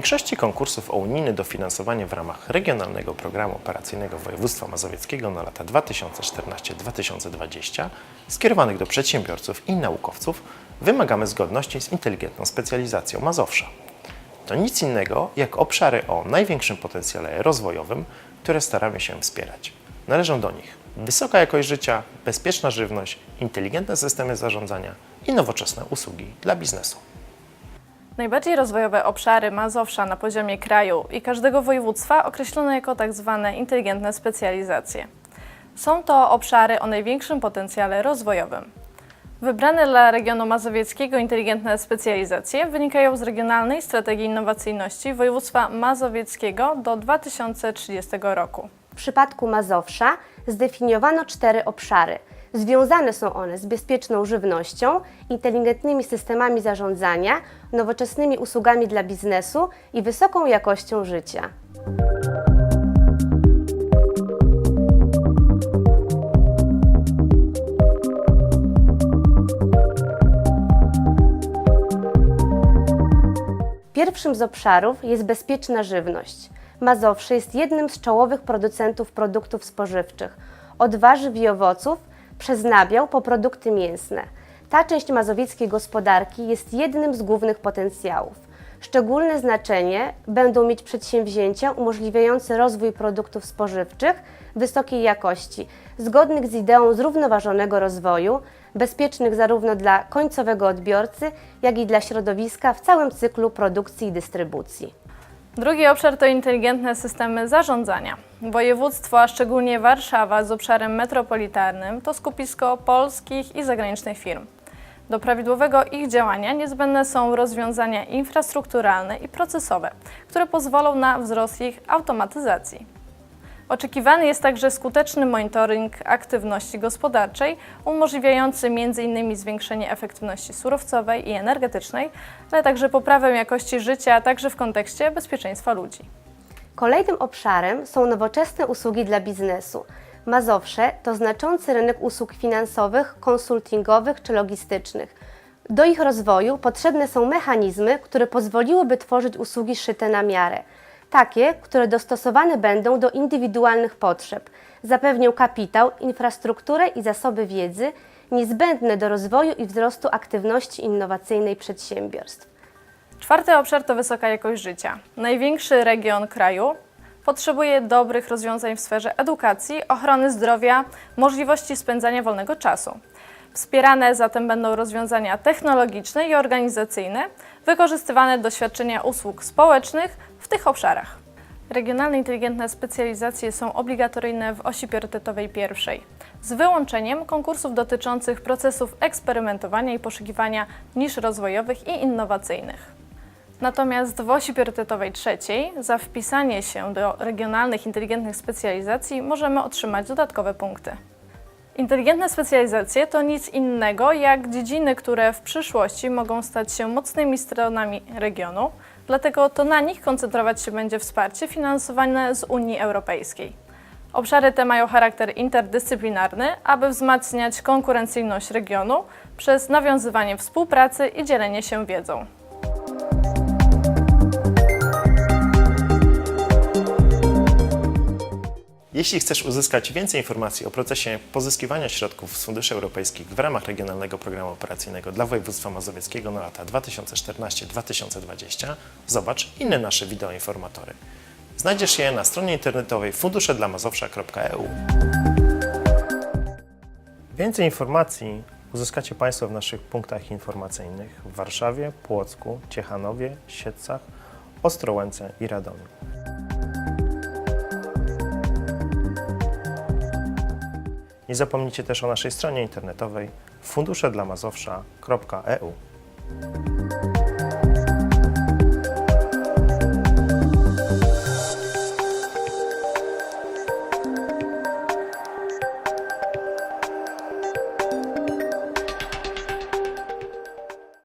większości konkursów o unijne dofinansowanie w ramach Regionalnego Programu Operacyjnego Województwa Mazowieckiego na lata 2014-2020 skierowanych do przedsiębiorców i naukowców wymagamy zgodności z inteligentną specjalizacją Mazowsza. To nic innego jak obszary o największym potencjale rozwojowym, które staramy się wspierać. Należą do nich wysoka jakość życia, bezpieczna żywność, inteligentne systemy zarządzania i nowoczesne usługi dla biznesu. Najbardziej rozwojowe obszary Mazowsza na poziomie kraju i każdego województwa określono jako tzw. inteligentne specjalizacje. Są to obszary o największym potencjale rozwojowym. Wybrane dla regionu mazowieckiego inteligentne specjalizacje wynikają z Regionalnej Strategii Innowacyjności Województwa Mazowieckiego do 2030 roku. W przypadku Mazowsza zdefiniowano cztery obszary. Związane są one z bezpieczną żywnością, inteligentnymi systemami zarządzania, nowoczesnymi usługami dla biznesu i wysoką jakością życia. Pierwszym z obszarów jest bezpieczna żywność. Mazowsze jest jednym z czołowych producentów produktów spożywczych, od warzyw i owoców przez nabiał po produkty mięsne. Ta część mazowieckiej gospodarki jest jednym z głównych potencjałów. Szczególne znaczenie będą mieć przedsięwzięcia umożliwiające rozwój produktów spożywczych wysokiej jakości, zgodnych z ideą zrównoważonego rozwoju, bezpiecznych zarówno dla końcowego odbiorcy, jak i dla środowiska w całym cyklu produkcji i dystrybucji. Drugi obszar to inteligentne systemy zarządzania. Województwo, a szczególnie Warszawa z obszarem metropolitarnym, to skupisko polskich i zagranicznych firm. Do prawidłowego ich działania niezbędne są rozwiązania infrastrukturalne i procesowe, które pozwolą na wzrost ich automatyzacji. Oczekiwany jest także skuteczny monitoring aktywności gospodarczej, umożliwiający m.in. zwiększenie efektywności surowcowej i energetycznej, ale także poprawę jakości życia, także w kontekście bezpieczeństwa ludzi. Kolejnym obszarem są nowoczesne usługi dla biznesu. Mazowsze to znaczący rynek usług finansowych, konsultingowych czy logistycznych. Do ich rozwoju potrzebne są mechanizmy, które pozwoliłyby tworzyć usługi szyte na miarę. Takie, które dostosowane będą do indywidualnych potrzeb, zapewnią kapitał, infrastrukturę i zasoby wiedzy niezbędne do rozwoju i wzrostu aktywności innowacyjnej przedsiębiorstw. Czwarty obszar to wysoka jakość życia. Największy region kraju potrzebuje dobrych rozwiązań w sferze edukacji, ochrony zdrowia, możliwości spędzania wolnego czasu. Wspierane zatem będą rozwiązania technologiczne i organizacyjne, wykorzystywane do świadczenia usług społecznych w tych obszarach. Regionalne inteligentne specjalizacje są obligatoryjne w osi priorytetowej pierwszej, z wyłączeniem konkursów dotyczących procesów eksperymentowania i poszukiwania nisz rozwojowych i innowacyjnych. Natomiast w osi priorytetowej trzeciej za wpisanie się do regionalnych inteligentnych specjalizacji możemy otrzymać dodatkowe punkty. Inteligentne specjalizacje to nic innego jak dziedziny, które w przyszłości mogą stać się mocnymi stronami regionu, dlatego to na nich koncentrować się będzie wsparcie finansowane z Unii Europejskiej. Obszary te mają charakter interdyscyplinarny, aby wzmacniać konkurencyjność regionu przez nawiązywanie współpracy i dzielenie się wiedzą. Jeśli chcesz uzyskać więcej informacji o procesie pozyskiwania środków z funduszy europejskich w ramach Regionalnego Programu Operacyjnego dla Województwa Mazowieckiego na lata 2014-2020, zobacz inne nasze wideoinformatory. Znajdziesz je na stronie internetowej funduszedlamazowsza.eu. Więcej informacji uzyskacie Państwo w naszych punktach informacyjnych w Warszawie, Płocku, Ciechanowie, Siedcach, Ostrołęce i Radomiu. Nie zapomnijcie też o naszej stronie internetowej funduszedlamazowsza.eu.